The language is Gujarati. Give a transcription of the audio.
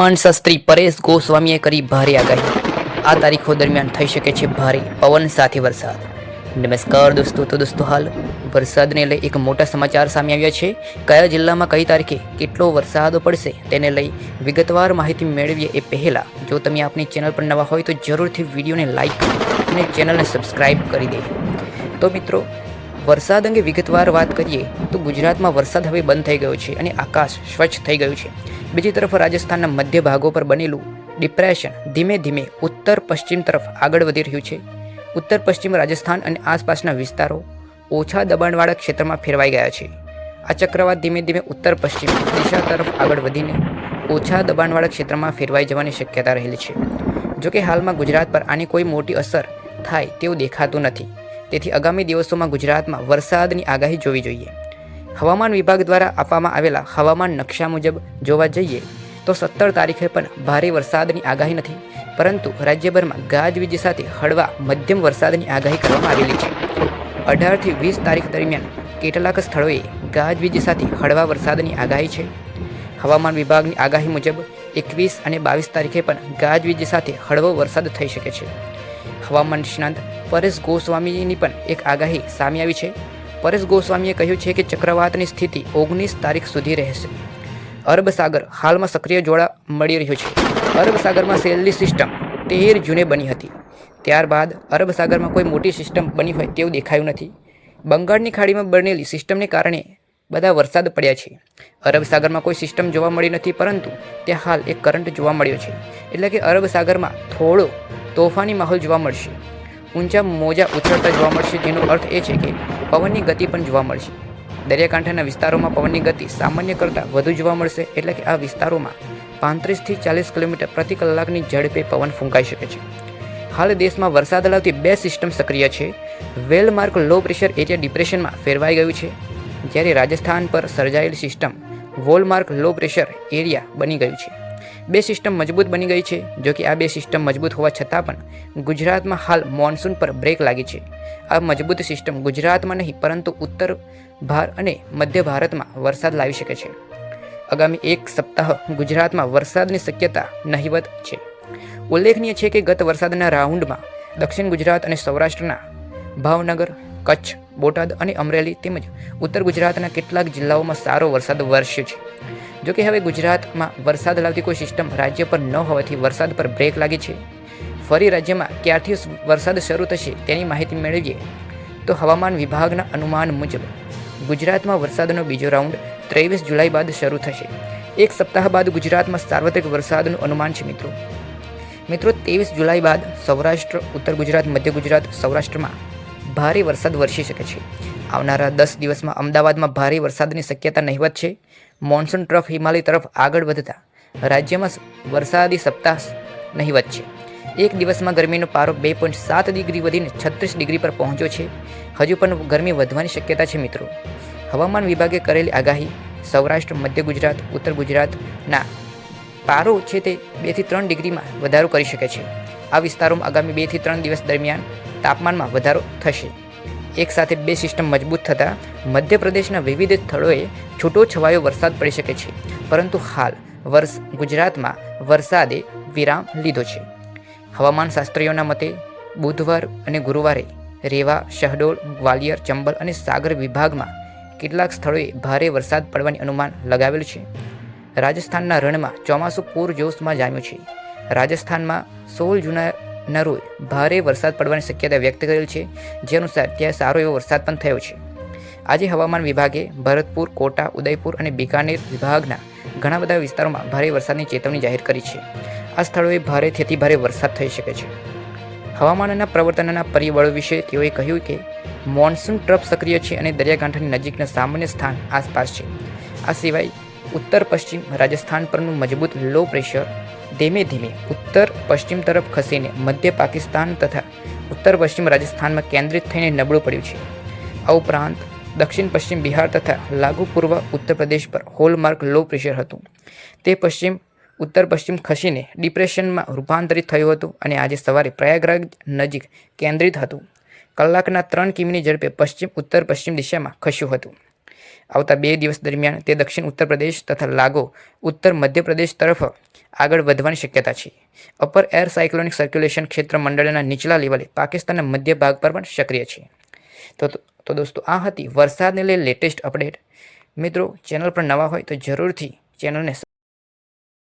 હવામાન શાસ્ત્રી પરેશ ગોસ્વામીએ કરી ભારે આગાહી. આ તારીખો દરમિયાન થઈ શકે છે ભારે પવન સાથે વરસાદ. નમસ્કાર દોસ્તો, તો દોસ્તો હાલ વરસાદને લઈ એક મોટા સમાચાર સામે આવ્યા છે. કયા જિલ્લામાં કઈ તારીખે કેટલો વરસાદ પડશે તેને લઈ વિગતવાર માહિતી મેળવીએ એ પહેલાં. જો તમે આપણી ચેનલ પર નવા હોય તો જરૂરથી વિડીયોને લાઈક અને ચેનલને સબસ્ક્રાઈબ કરી દે. તો મિત્રો વરસાદ અંગે વિગતવાર વાત કરીએ તો ગુજરાતમાં વરસાદ હવે બંધ થઈ ગયો છે અને આકાશ સ્વચ્છ થઈ ગયું છે. બીજી તરફ રાજસ્થાનના મધ્ય ભાગો પર બનેલું ડિપ્રેશન ધીમે ધીમે ઉત્તર પશ્ચિમ તરફ આગળ વધી રહ્યું છે. ઉત્તર પશ્ચિમ રાજસ્થાન અને આસપાસના વિસ્તારો ઓછા દબાણવાળા ક્ષેત્રમાં ફેરવાઈ ગયા છે. આ ચક્રવાત ધીમે ધીમે ઉત્તર પશ્ચિમ દિશા તરફ આગળ વધીને ઓછા દબાણવાળા ક્ષેત્રમાં ફેરવાઈ જવાની શક્યતા રહેલી છે. જોકે હાલમાં ગુજરાત પર આની કોઈ મોટી અસર થાય તેવું દેખાતું નથી. તેથી આગામી દિવસોમાં ગુજરાતમાં વરસાદની આગાહી જોવી જોઈએ. હવામાન વિભાગ દ્વારા આપવામાં આવેલા હવામાન નકશા મુજબ જોવા જઈએ તો સત્તર તારીખે પણ ભારે વરસાદની આગાહી નથી, પરંતુ રાજ્યભરમાં ગાજવીજ સાથે હળવા મધ્યમ વરસાદની આગાહી કરવામાં આવેલી છે. અઢારથી વીસ તારીખ દરમિયાન કેટલાક સ્થળોએ ગાજવીજ સાથે હળવા વરસાદની આગાહી છે. હવામાન વિભાગની આગાહી મુજબ એકવીસ અને બાવીસ તારીખે પણ ગાજવીજ સાથે હળવો વરસાદ થઈ શકે છે. હવામાન નિષ્ણાંત પરેશ ગોસ્વામીની પણ એક આગાહી સામે આવી છે. પરેશ ગોસ્વામીએ કહ્યું છે કે ચક્રવાતની સ્થિતિ ઓગણીસ તારીખ સુધી રહેશે. અરબ સાગર હાલમાં સક્રિય જોડા મળી રહ્યો છે. અરબ સાગરમાં સેલની સિસ્ટમ તેર જૂને બની હતી. ત્યારબાદ અરબ સાગરમાં કોઈ મોટી સિસ્ટમ બની હોય તેવું દેખાયું નથી. બંગાળની ખાડીમાં બનેલી સિસ્ટમને કારણે બધા વરસાદ પડ્યા છે. અરબ સાગરમાં કોઈ સિસ્ટમ જોવા મળી નથી, પરંતુ ત્યાં હાલ એક કરંટ જોવા મળ્યો છે. એટલે કે અરબ સાગરમાં થોડો તોફાની માહોલ જોવા મળશે. ઊંચા મોજા ઉછળતા જોવા મળશે, જેનો અર્થ એ છે કે પવનની ગતિ પણ જોવા મળશે. દરિયાકાંઠાના વિસ્તારોમાં પવનની ગતિ સામાન્ય કરતાં વધુ જોવા મળશે, એટલે કે આ વિસ્તારોમાં પાંત્રીસથી ચાલીસ કિલોમીટર પ્રતિ કલાકની ઝડપે પવન ફૂંકાઈ શકે છે. હાલ દેશમાં વરસાદ લાવતી બે સિસ્ટમ સક્રિય છે. વેલમાર્ક લો પ્રેશર એરિયા ડિપ્રેશનમાં ફેરવાઈ ગયું છે, જ્યારે રાજસ્થાન પર સર્જાયેલી system well marked low pressure area બની ગયું છે. બે સિસ્ટમ મજબૂત બની ગઈ છે, જો કે આ બે સિસ્ટમ મજબૂત હોવા છતાં પણ ગુજરાતમાં હાલ મોન્સૂન પર બ્રેક લાગી છે. આ મજબૂત સિસ્ટમ ગુજરાતમાં નહીં, પરંતુ ઉત્તર ભાર અને મધ્ય ભારતમાં વરસાદ લાવી શકે છે. આગામી એક સપ્તાહ ગુજરાતમાં વરસાદની શક્યતા નહિવત છે. ઉલ્લેખનીય છે કે ગત વરસાદના રાઉન્ડમાં દક્ષિણ ગુજરાત અને સૌરાષ્ટ્રના ભાવનગર, કચ્છ, બોટાદ અને અમરેલી તેમજ ઉત્તર ગુજરાતના કેટલાક જિલ્લાઓમાં સારો વરસાદ વરસ્યો છે. જોકે હવે ગુજરાતમાં વરસાદ લાવતી કોઈ સિસ્ટમ રાજ્ય પર ન હોવાથી વરસાદ પર બ્રેક લાગી છે. ફરી રાજ્યમાં ક્યારથી વરસાદ શરૂ થશે તેની માહિતી મેળવીએ. તો હવામાન વિભાગના અનુમાન મુજબ, ગુજરાતમાં વરસાદનો બીજો રાઉન્ડ ત્રેવીસ જુલાઈ બાદ શરૂ થશે. એક સપ્તાહ બાદ ગુજરાતમાં સાર્વત્રિક વરસાદનું અનુમાન છે, મિત્રો. મિત્રો, ત્રેવીસ જુલાઈ બાદ સૌરાષ્ટ્ર, ઉત્તર ગુજરાત, મધ્ય ગુજરાત, સૌરાષ્ટ્રમાં ભારે વરસાદ વરસી શકે છે. આવનારા દસ દિવસમાં અમદાવાદમાં ભારે વરસાદની શક્યતા નહીવત છે. મોન્સૂન ટ્રફ હિમાલય તરફ આગળ વધતા રાજ્યમાં વરસાદી સપ્તાહ નહીવત છે. એક દિવસમાં ગરમીનો પારો બે પોઈન્ટ સાત ડિગ્રી વધીને છત્રીસ ડિગ્રી પર પહોંચ્યો છે. હજુ પણ ગરમી વધવાની શક્યતા છે મિત્રો. હવામાન વિભાગે કરેલી આગાહી સૌરાષ્ટ્ર, મધ્ય ગુજરાત, ઉત્તર ગુજરાતના પારો છે તે બેથી ત્રણ ડિગ્રીમાં વધારો કરી શકે છે. આ વિસ્તારોમાં આગામી બેથી ત્રણ દિવસ દરમિયાન તાપમાનમાં વધારો થશે. એકસાથે બે સિસ્ટમ મજબૂત થતાં મધ્યપ્રદેશના વિવિધ સ્થળોએ છૂટો છવાયો વરસાદ પડી શકે છે. પરંતુ હાલ વર્ષ ગુજરાતમાં વરસાદે વિરામ લીધો છે. હવામાન શાસ્ત્રીઓના મતે બુધવાર અને ગુરુવારે રેવા શહડોલ ગ્વાલિયર, ચંબલ અને સાગર વિભાગમાં કેટલાક સ્થળોએ ભારે વરસાદ પડવાની અનુમાન લગાવેલું છે. રાજસ્થાનના રણમાં ચોમાસું પૂરજોશમાં જામ્યું છે. રાજસ્થાનમાં સોળ જૂના રોજ ભારે વરસાદ પડવાની શક્યતા વ્યક્ત કરેલ છે. જે અનુસાર ત્યાં સારો એવો વરસાદ પણ થયો છે. આજે હવામાન વિભાગે ભરતપુર, કોટા, ઉદયપુર અને બિકાનેર વિભાગના ઘણા બધા વિસ્તારોમાં ભારે વરસાદની ચેતવણી જાહેર કરી છે. આ સ્થળોએ ભારેથી અતિ ભારે વરસાદ થઈ શકે છે. હવામાનના પ્રવર્તનના પરિબળો વિશે તેઓએ કહ્યું કે, મોન્સૂન ટ્રફ સક્રિય છે અને દરિયાકાંઠાની નજીકના સામાન્ય સ્થાન આસપાસ છે. આ સિવાય ઉત્તર પશ્ચિમ રાજસ્થાન પરનું મજબૂત લો પ્રેશર ધીમે ધીમે ઉત્તર, પશ્ચિમ તરફ ખસીને મધ્ય પાકિસ્તાન તથા ઉત્તર પશ્ચિમ રાજસ્થાનમાં કેન્દ્રિત થઈને નબળું પડ્યું છે. આ ઉપરાંત, દક્ષિણ પશ્ચિમ બિહાર તથા લાગુ પૂર્વ ઉત્તર પ્રદેશ પર હોલમાર્ક લો પ્રેશર હતું. તે પશ્ચિમ, ઉત્તર પશ્ચિમ ખસીને ડિપ્રેશનમાં રૂપાંતરિત થયું હતું અને આજે સવારે પ્રયાગરાજ નજીક કેન્દ્રિત હતું. કલાકના ત્રણ કિમીની ઝડપે પશ્ચિમ ઉત્તર પશ્ચિમ દિશામાં ખસ્યું હતું. આવતા બે દિવસ દરમિયાન તે દક્ષિણ ઉત્તર પ્રદેશ તથા લાગો ઉત્તર મધ્યપ્રદેશ તરફ આગળ વધવાની શક્યતા છે. અપર એર સાયક્લોનિક સર્ક્યુલેશન ક્ષેત્ર મંડળના નીચલા લેવલે પાકિસ્તાનના મધ્ય ભાગ પર પણ સક્રિય છે. તો તો દોસ્તો, આ હતી વરસાદને લઈ લેટેસ્ટ અપડેટ મિત્રો ચેનલ પર નવા હોય તો જરૂરથી ચેનલને